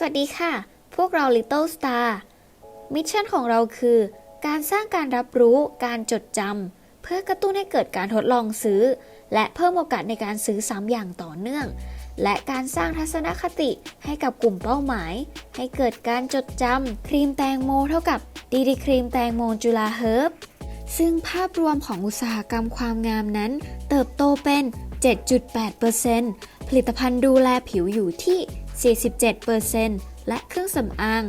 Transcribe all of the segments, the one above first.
สวัสดีค่ะ พวกเรา Little Star มิชชั่นของเราคือ การสร้างการรับรู้การจดจำเพื่อกระตุ้นให้เกิดการทดลองซื้อ และเพิ่มโอกาสในการซื้อซ้ำอย่างต่อเนื่อง และการสร้างทัศนคติให้กับกลุ่มเป้าหมาย ให้เกิดการจดจำครีมแตงโมเท่ากับดีดีครีมแตงโมจุฬาเฮิร์บซึ่งภาพรวมของอุตสาหกรรมความงามนั้น เติบโตเป็น 7.8%ผลิตภัณฑ์ดูแลผิวอยู่ที่ 47%และเครื่องสำอาง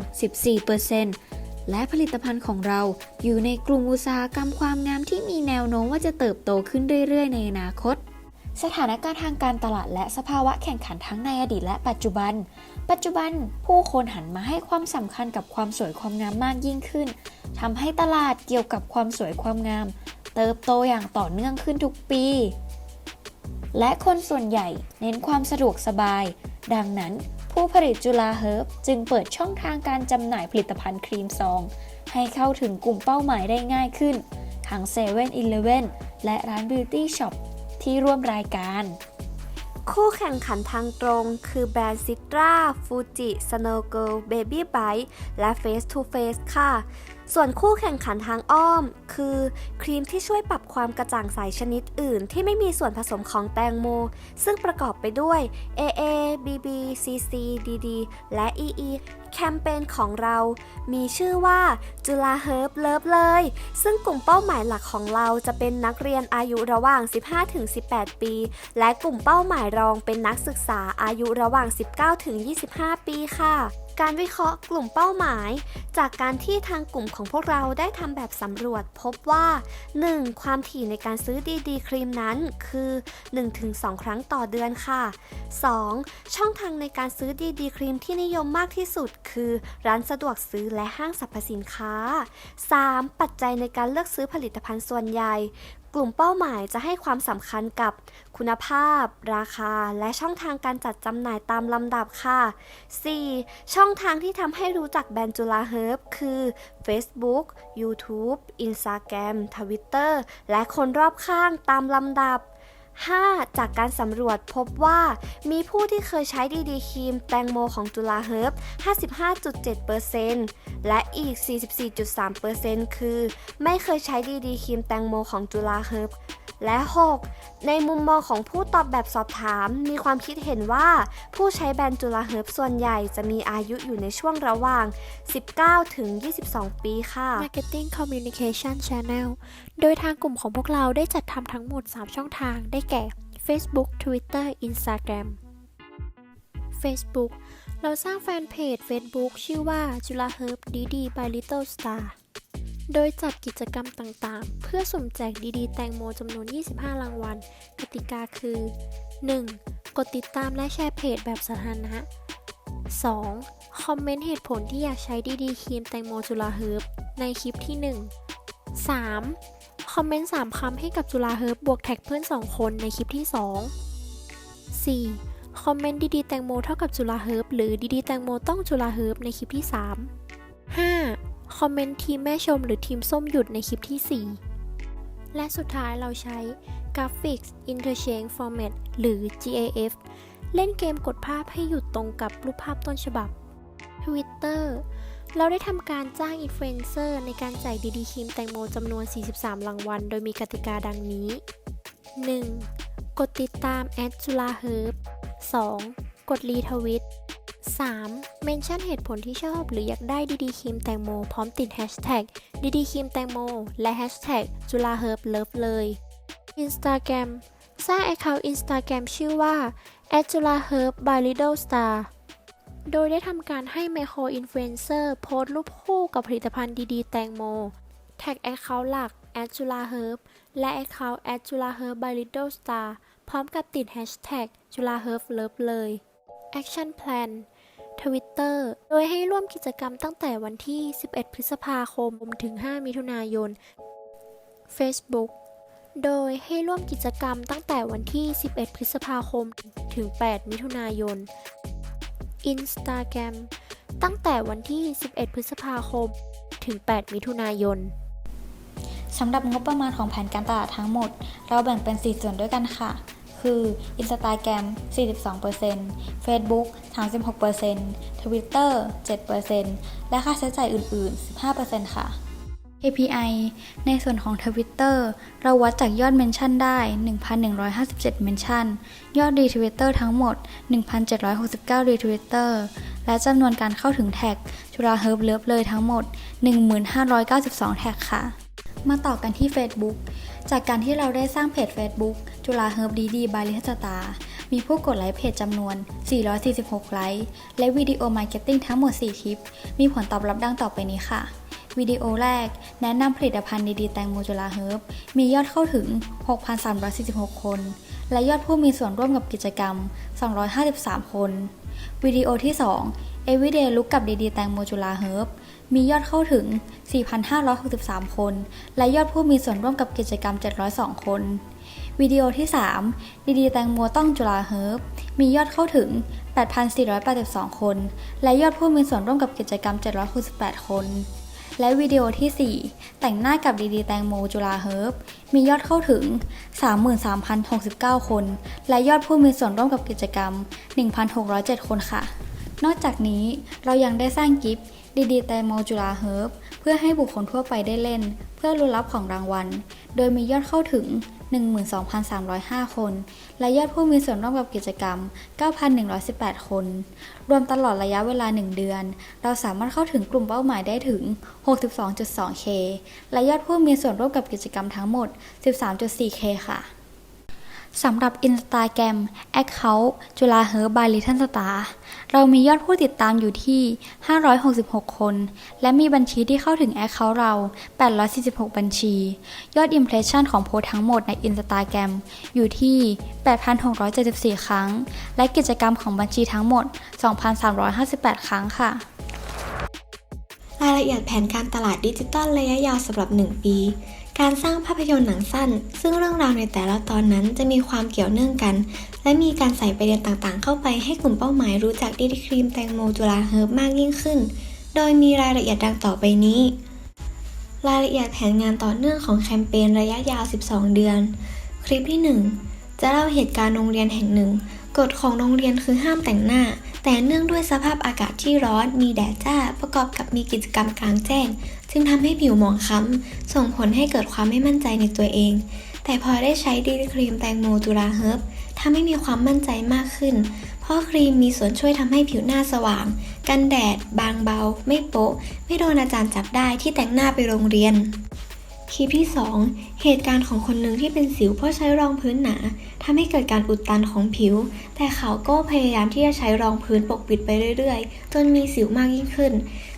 14%และผลิตภัณฑ์ของเราอยู่ในกลุ่มอุตสาหกรรมความงามที่มีแนวโน้มว่าจะเติบโตขึ้นเรื่อย ๆ ในอนาคต สถานการณ์ทางการตลาดและสภาวะแข่งขันทั้งในอดีตและปัจจุบัน ปัจจุบันผู้คนหันมาให้ความสำคัญกับความสวยความงามมากยิ่งขึ้นทำให้ตลาดเกี่ยวกับความสวยความงาม เติบโตอย่างต่อเนื่องขึ้นทุกปีและคนส่วนใหญ่เน้นความสะดวกสบาย ดังนั้น ผู้ผลิตจุฬาเฮิร์บจึงเปิดช่องทางการจำหน่ายผลิตภัณฑ์ครีมซอง ให้เข้าถึงกลุ่มเป้าหมายได้ง่ายขึ้น ทั้ง7 e เ e ่ e อและร้านบิวตี้ช็อปที่ร่วมรายการ คู่แข่งขันทางตรง คือแบรนด์ซิตราฟูจิสโนเกิลเบบี้ไบและ Face to Face ค่ะ ส่วนคู่แข่งขันทางอ้อม คือ ครีมที่ช่วยปรับความกระจ่างใสชนิดอื่น ที่ไม่มีส่วนผสมของแตงโม ซึ่งประกอบไปด้วย AA BB CC DD และ EE แคมเปญของเรา มีชื่อว่าจุฬาเฮิร์บเลิฟเลย ซึ่งกลุ่มเป้าหมายหลักของเราจะเป็นนักเรียนอายุระหว่าง 15-18 ปี และกลุ่มเป้าหมายรองเป็นนักศึกษาอายุระหว่าง 19-25 ปีค่ะ การวิเคราะห์กลุ่มเป้าหมาย จากการที่ทางกลุ่มของพวกเราได้ทำแบบสำรวจ พบว่า 1. ความถี่ในการซื้อดีดีครีมนั้น คือ 1-2 ครั้งต่อเดือนค่ะ 2. ช่องทางในการซื้อดีดีครีมที่นิยมมากที่สุด คือ ร้านสะดวกซื้อและห้างสรรพสินค้า 3. ปัจจัยในการเลือกซื้อผลิตภัณฑ์ส่วนใหญ่ กลุ่มเป้าหมายจะให้ความสำคัญกับคุณภาพ ราคา และช่องทางการจัดจำหน่ายตามลำดับค่ะ 4. ช่องทางที่ทำให้รู้จักแบรนด์จุฬาเฮิร์บคือ Facebook YouTube Instagram Twitter และคนรอบข้างตามลำดับ 5. จากการสำรวจพบว่ามีผู้ที่เคยใช้ดีดีครีมแตงโมของจุฬาเฮิร์บ55.7%และอีก 44.3%คือ ไม่เคยใช้ดีดีครีมแตงโมของจุฬาเฮิร์บ และ 6. ในมุมมองของผู้ตอบแบบสอบถาม มีความคิดเห็นว่า ผู้ใช้แบรนด์จุฬาเฮิร์บส่วนใหญ่จะมีอายุอยู่ในช่วงระหว่าง 19 ถึง 22 ปีค่ะ Marketing Communication Channel โดยทางกลุ่มของพวกเราได้จัดทำทั้งหมด 3 ช่องทางได้แก่ Facebook Twitter Instagram Facebook เราสร้างแฟนเพจ Facebook ชื่อว่าจุฬาเฮิร์บดีดี by Little Star โดยจัดกิจกรรมต่างๆ เพื่อสุ่มแจกดีๆ แตงโมจำนวน 25 รางวัล กติกาคือ 1. กดติดตามและแชร์เพจแบบสาธารณะ 2. คอมเมนต์เหตุผลที่อยากใช้ดีๆครีมแตงโมจุฬาเฮิร์บในคลิปที่ 1 3. คอมเมนต์ 3 คำให้กับจุฬาเฮิร์บบวกแท็กเพื่อน 2 คนในคลิปที่ 2 4. คอมเมนต์ดีๆแตงโมเท่ากับจุฬาเฮิร์บหรือดีๆแตงโมต้องจุฬาเฮิร์บในคลิปที่ 3 5. คอมเมนต์ทีมแม่ชมหรือทีมส้มหยุดในคลิปที่ 4 และสุดท้ายเราใช้ Graphics Interchange Format หรือ GAF เล่นเกมกดภาพให้หยุดตรงกับรูปภาพต้นฉบับ Twitter เราได้ทำการจ้างอินฟลูเอนเซอร์ในการแจกดีดีครีมแตงโมจำนวน 43 รางวัล โดยมีกติกาดังนี้ 1. กดติดตามแอดจุฬาเฮิร์บ 2. กดรีทวิต 3. เมนชั่นเหตุผลที่ชอบหรืออยากได้ดีดีครีมแตงโม พร้อมติดแฮชแท็กดีดีครีมแตงโม และแฮชแท็กจุฬาเฮิร์บเลิฟเลย Instagram สร้าง Account Instagram ชื่อว่า a d u l a h e r b by Little Star โดยได้ทำการให้ไมโครอินฟลูเอนเซอร์โพสต์รูปคู่กับผลิตภัณฑ์ดีๆ แตงโม แท็ก Account หลัก a d u l a h e r b และ Account a d u l a h e r b by Little Star พร้อมกับติด Hashtag จุฬาเฮิร์บเลิฟเลย Action Plan Twitter โดยให้ร่วมกิจกรรมตั้งแต่วันที่ 11 พฤษภาคมถึง 5 มิถุนายน Facebook โดยให้ร่วมกิจกรรมตั้งแต่วันที่ 11 พฤษภาคมถึง 8 มิถุนายน Instagram ตั้งแต่วันที่ 11 พฤษภาคม ถึง 8 มิถุนายน สำหรับงบประมาณของแผนการตลาดทั้งหมด เราแบ่งเป็น 4 ส่วนด้วยกันค่ะ คือ Instagram 42% Facebook 36% Twitter 7%และค่าใช้จ่ายอื่น ๆ 15%ค่ะ KPI ในส่วนของ Twitter เราวัดจากยอดเมนชั่นได้ 1,157 เมนชั่น ยอดรีทวิตเตอร์ทั้งหมด 1,769รีทวิตเตอร์และจำนวนการเข้าถึงแท็กจุฬาเฮิร์บเลิฟเลยทั้งหมด 1,592 แท็กค่ะ มาต่อกันที่ Facebook จากการที่เราได้สร้างเพจ Facebook จุฬาเฮิร์บดีดีบายลิทตา มีผู้กดไลค์เพจจำนวน 446 ไลค์ และวิดีโอมาร์เก็ตติ้งทั้งหมด 4 คลิป มีผลตอบรับดังต่อไปนี้ค่ะ วิดีโอแรกแนะนำผลิตภัณฑ์ดีๆแตงโมจุฬาเฮิร์บมียอดเข้าถึง 6,346 คน และยอดผู้มีส่วนร่วมกับกิจกรรม 253 คน วิดีโอที่ 2 Everyday Look กับดีๆแตงโมจุฬาเฮิร์บมียอดเข้าถึง 4,563 คน และยอดผู้มีส่วนร่วมกับกิจกรรม 702 คน วิดีโอที่ 3 ดีดีแตงโมต้องจุฬาเฮิร์บมียอดเข้าถึง 8,482 คน และยอดผู้มีส่วนร่วมกับกิจกรรม 768 คน และวิดีโอที่ 4 แต่งหน้ากับดีดีแตงโมจุฬาเฮิร์บมียอดเข้าถึง 33,069 คน และยอดผู้มีส่วนร่วมกับกิจกรรม 1,607 คนค่ะ นอกจากนี้เรายังได้สร้างกิฟต์ดีดีแตงโมจุฬาเฮิร์บเพื่อให้บุคคลทั่วไปได้เล่น เพื่อรุนรับของรางวัล โดยมียอดเข้าถึง 12,305 คน และยอดผู้มีส่วนร่วมกับกิจกรรม 9,118 คน รวมตลอดระยะเวลา 1 เดือน เราสามารถเข้าถึงกลุ่มเป้าหมายได้ถึง 62.2K และยอดผู้มีส่วนร่วมกับกิจกรรมทั้งหมด 13.4K ค่ะ สำหรับ Instagram Account จุฬาเฮิร์บายลิทันสตาเรามียอดผู้ติดตามอยู่ที่ 566 คน และมีบัญชีที่เข้าถึง Account เรา 846 บัญชี ยอด Impression ของโพสทั้งหมดใน Instagram อยู่ที่ 8,674 ครั้ง และกิจกรรมของบัญชีทั้งหมด 2,358 ครั้งค่ะรายละเอียดแผนการตลาดดิจิตอลระยะยาวสำหรับ 1 ปี การสร้างภาพยนตร์หนังสั้น ซึ่งเรื่องราวในแต่ละตอนนั้นจะมีความเกี่ยวเนื่องกัน และมีการใส่ประเด็นต่างๆ เข้าไปให้กลุ่มเป้าหมายรู้จักดิจิครีมแตงโมจุฬาเฮิร์บมากยิ่งขึ้น โดยมีรายละเอียดดังต่อไปนี้ รายละเอียดแผนงานต่อเนื่องของแคมเปญระยะยาว 12 เดือน คลิปที่ 1 จะเล่าเหตุการณ์โรงเรียนแห่งหนึ่ง กฎของโรงเรียนคือห้ามแต่งหน้า แต่เนื่องด้วยสภาพอากาศที่ร้อนมีแดดจ้าประกอบกับมีกิจกรรมกลางแจ้ง จึงทำให้ผิวหมองคล้ำส่งผลให้เกิดความไม่มั่นใจในตัวเอง แต่พอได้ใช้ดีครีมแตงโมจุราเฮิร์บทำให้มีความมั่นใจมากขึ้น เพราะครีมมีส่วนช่วยทำให้ผิวหน้าสว่าง กันแดด บางเบา ไม่โป๊ะ ไม่โดนอาจารย์จับได้ที่แต่งหน้าไปโรงเรียน คลิปที่ 2 เหตุการณ์ของคนหนึ่งที่เป็นสิวเพราะใช้รองพื้นหนาทำให้เกิดการอุดตันของผิว แต่เขาก็พยายามที่จะใช้รองพื้นปกปิดไปเรื่อยๆ จนมีสิวมากยิ่งขึ้น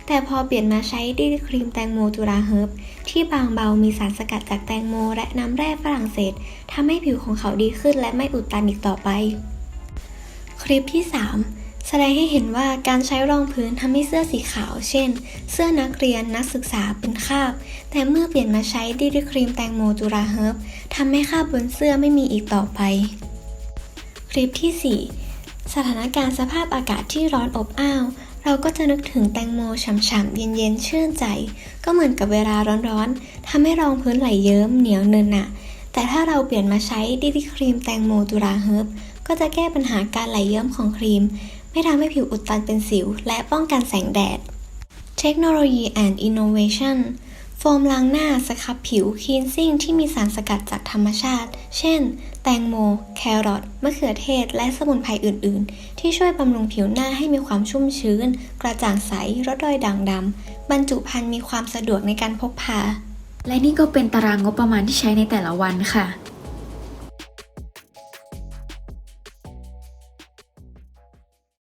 แต่พอเปลี่ยนมาใช้ดีครีมแตงโมจุราเฮิร์บที่บางเบามีสารสกัดจากแตงโม และน้ำแร่ฝรั่งเศสทำให้ผิวของเขาดีขึ้นและไม่อุดตันอีกต่อไป คลิปที่ 3 แสดงให้เห็นว่าการใช้รองพื้นทำให้เสื้อสีขาว เช่น เสื้อนักเรียนนักศึกษาเป็นคราบ แต่เมื่อเปลี่ยนมาใช้ดีดีครีมแตงโมจุราเฮิร์บทำให้คราบบนเสื้อไม่มีอีกต่อไป คลิปที่ 4 สถานการณ์สภาพอากาศที่ร้อนอบอ้าว เราก็จะนึกถึงแตงโมฉ่ำๆเย็นๆชื่นใจ ก็เหมือนกับเวลาร้อนๆทำให้รองพื้นไหลเยิ้มเหนียวเนินหนะแต่ถ้าเราเปลี่ยนมาใช้ดีดีครีมแตงโมจุราเฮิร์บก็จะแก้ปัญหาการไหลเยิ้มของครีม ไม่ทำให้ผิวอุดตันเป็นสิว และป้องกันแสงแดด เทคโนโลยี and Innovation โฟมล้างหน้าสครับผิวคีนซิ่งที่มีสารสกัดจากธรรมชาติ เช่น แตงโม แครอทมะเขือเทศ และสมุนไพรอื่น ๆ ที่ช่วยบำรุงผิวหน้าให้มีความชุ่มชื้น กระจ่างใสลดรอยด่างดำบรรจุภัณฑ์มีความสะดวกในการพกพา และนี่ก็เป็นตารางงบประมาณที่ใช้ในแต่ละวันค่ะ